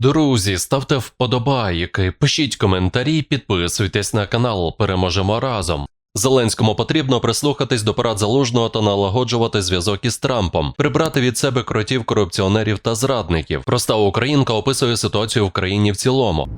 Друзі, ставте вподобайки, пишіть коментарі, підписуйтесь на канал, переможемо разом. Зеленському потрібно прислухатись до порад залужного та налагоджувати зв'язок із Трампом, прибрати від себе кротів, корупціонерів та зрадників. Проста українка описує ситуацію в країні в цілому.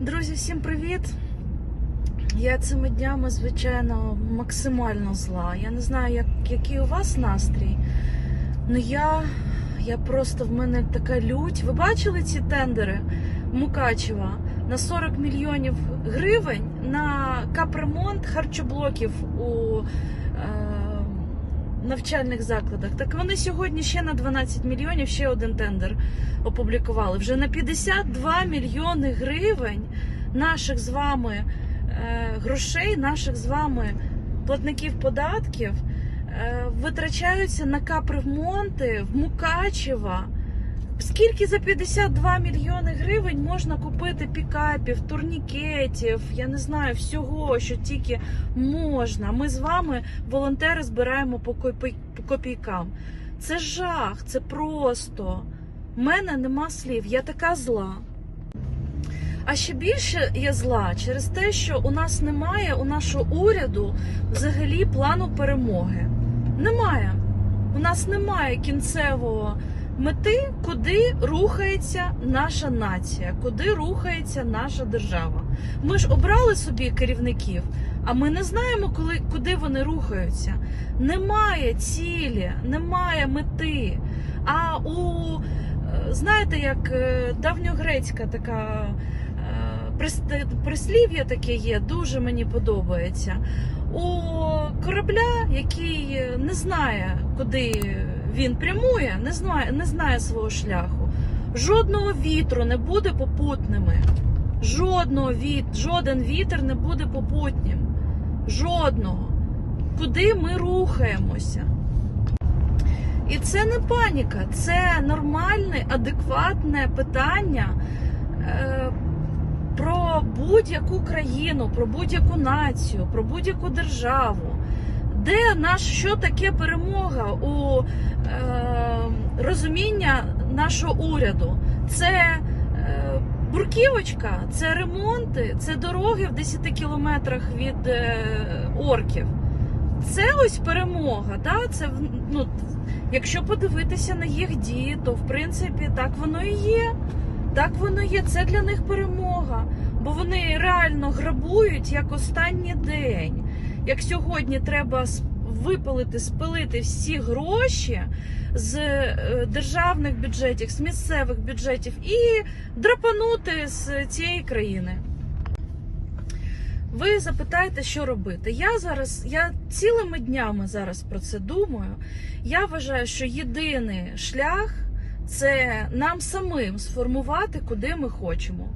Друзі, всім привіт! Я цими днями, звичайно, максимально зла. Я не знаю, як, який у вас настрій. Ну я, я просто в мене така лють. Ви бачили ці тендери Мукачева на 40 мільйонів гривень на капремонт харчоблоків у е, навчальних закладах. Так вони сьогодні ще на 12 мільйонів ще один тендер опублікували. Вже на 52 мільйони гривень наших з вами е, грошей, наших з вами платників податків е, витрачаються на капремонти в Мукачева. Скільки за 52 мільйони гривень можна купити пікапів, турнікетів, я не знаю, всього, що тільки можна. Ми з вами, волонтери, збираємо по копій- по копійкам. Це жах, це просто. У мене нема слів, я така зла. А ще більше я зла через те, що у нас немає у нашого уряду взагалі плану перемоги. Немає. У нас немає кінцевого мети, куди рухається наша нація, куди рухається наша держава. Ми ж обрали собі керівників, а ми не знаємо, коли, куди вони рухаються. Немає цілі, немає мети. А у е, знаєте, як е, давньогрецька така прислів'я таке є, дуже мені подобається. У корабля, який не знає, куди він прямує, не знає, не знає свого шляху. Жодного вітру не буде попутними. Жодного віт, жоден вітер не буде попутнім. Жодного. Куди ми рухаємося? І це не паніка, це нормальне, адекватне питання е, будь-яку країну, про будь-яку націю, про будь-яку державу. Де наш що таке перемога у е, розуміння нашого уряду? Це е, бурківочка, це ремонти, це дороги в 10 кілометрах від е, орків. Це ось перемога. Да? Це, ну, якщо подивитися на їх дії, то в принципі так воно і є. Так воно є. Це для них перемога. Бо вони реально грабують як останній день. Як сьогодні треба випилити, спилити всі гроші з е, державних бюджетів, з місцевих бюджетів і драпанути з цієї країни. Ви запитаєте, що робити. Я зараз, я цілими днями зараз про це думаю. Я вважаю, що єдиний шлях це нам самим сформувати, куди ми хочемо.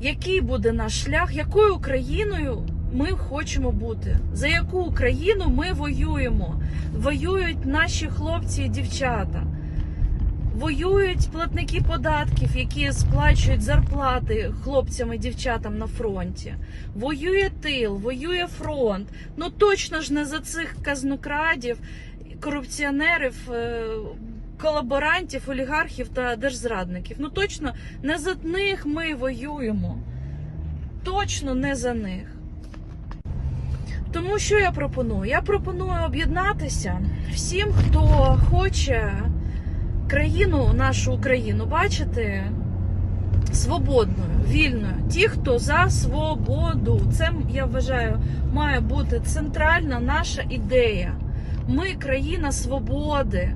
Який буде наш шлях, якою Україною ми хочемо бути? За яку Україну ми воюємо? Воюють наші хлопці і дівчата. Воюють платники податків, які сплачують зарплати хлопцям і дівчатам на фронті. Воює тил, воює фронт. Ну точно ж не за цих казнокрадів, корупціонерів, е, колаборантів, олігархів та держзрадників. Ну точно не за них ми воюємо. Точно не за них. Тому що я пропоную? Я пропоную об'єднатися всім, хто хоче країну, нашу Україну, бачити свободною, вільною. Ті, хто за свободу. Це я вважаю, має бути центральна наша ідея. Ми країна свободи.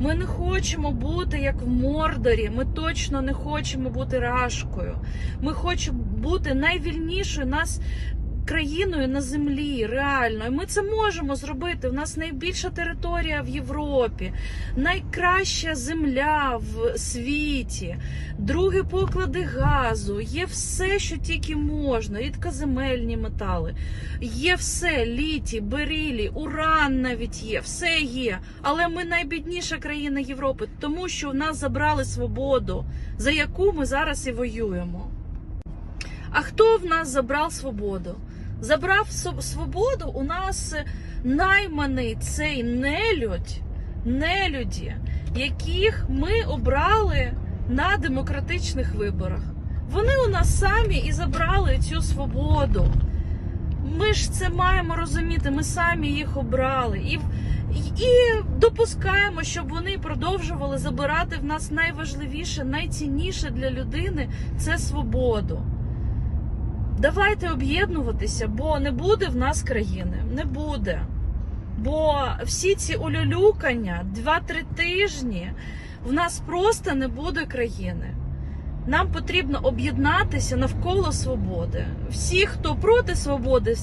Ми не хочемо бути як в Мордорі. Ми точно не хочемо бути рашкою. Ми хочемо бути найвільнішою нас країною на землі, реально. І ми це можемо зробити. У нас найбільша територія в Європі, найкраща земля в світі, другі поклади газу. Є все, що тільки можна. Рідкоземельні метали. Є все, літі, берілі, уран навіть є, все є. Але ми найбідніша країна Європи, тому що в нас забрали свободу, за яку ми зараз і воюємо. А хто в нас забрав свободу? Забрав свободу у нас найманий цей нелюдь, нелюді, яких ми обрали на демократичних виборах. Вони у нас самі і забрали цю свободу. Ми ж це маємо розуміти, ми самі їх обрали. І, і, допускаємо, щоб вони продовжували забирати в нас найважливіше, найцінніше для людини це свободу. Давайте об'єднуватися, бо не буде в нас країни. Не буде. Бо всі ці улюлюкання, 2-3 тижні, в нас просто не буде країни. Нам потрібно об'єднатися навколо свободи. Всі, хто проти свободи,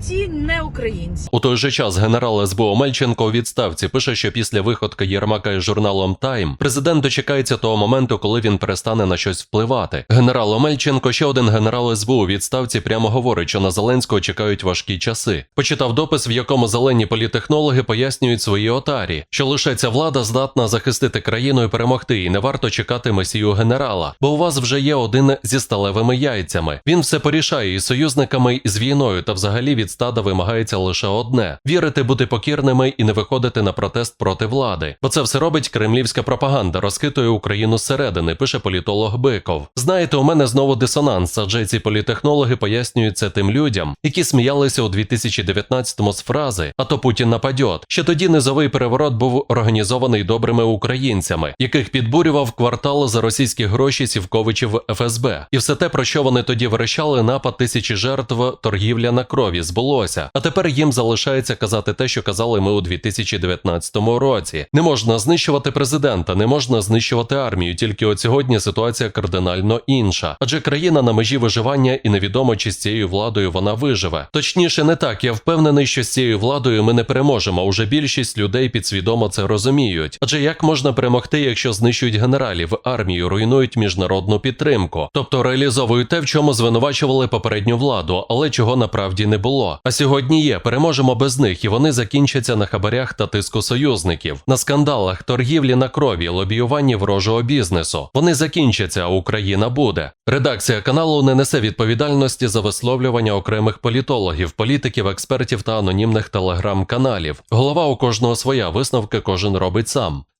ці не українці. У той же час генерал СБУ Омельченко у відставці пише, що після виходки Єрмака із журналом Тайм президент дочекається того моменту, коли він перестане на щось впливати. Генерал Омельченко, ще один генерал СБУ у відставці, прямо говорить, що на Зеленського чекають важкі часи. Почитав допис, в якому зелені політехнологи пояснюють свої отарі, що лише ця влада здатна захистити країну і перемогти, і не варто чекати месію генерала, бо у вас вже є один зі сталевими яйцями. Він все порішає із союзниками, і з війною, та взагалі від стада вимагається лише одне: вірити, бути покірними і не виходити на протест проти влади. Бо це все робить кремлівська пропаганда, розхитує Україну зсередини, пише політолог Биков. Знаєте, у мене знову дисонанс, адже ці політехнологи пояснюють це тим людям, які сміялися у 2019-му з фрази А то Путін нападьот. Ще тоді низовий переворот був організований добрими українцями, яких підбурював квартал за російські гроші Сівковичів ФСБ. І все те, про що вони тоді верещали, напад тисячі жертв, торгівля на крові збулося. А тепер їм залишається казати те, що казали ми у 2019 році. Не можна знищувати президента, не можна знищувати армію. Тільки от сьогодні ситуація кардинально інша. Адже країна на межі виживання, і невідомо, чи з цією владою вона виживе. Точніше, не так. Я впевнений, що з цією владою ми не переможемо. Уже більшість людей підсвідомо це розуміють. Адже як можна перемогти, якщо знищують генералів, армію, руйнують міжнародну підтримку, тобто реалізовують те, в чому звинувачували попередню владу, але чого направді не було. А сьогодні є, переможемо без них, і вони закінчаться на хабарях та тиску союзників, на скандалах, торгівлі на крові, лобіюванні ворожого бізнесу. Вони закінчаться, а Україна буде. Редакція каналу не несе відповідальності за висловлювання окремих політологів, політиків, експертів та анонімних телеграм-каналів. Голова у кожного своя висновки кожен робить сам.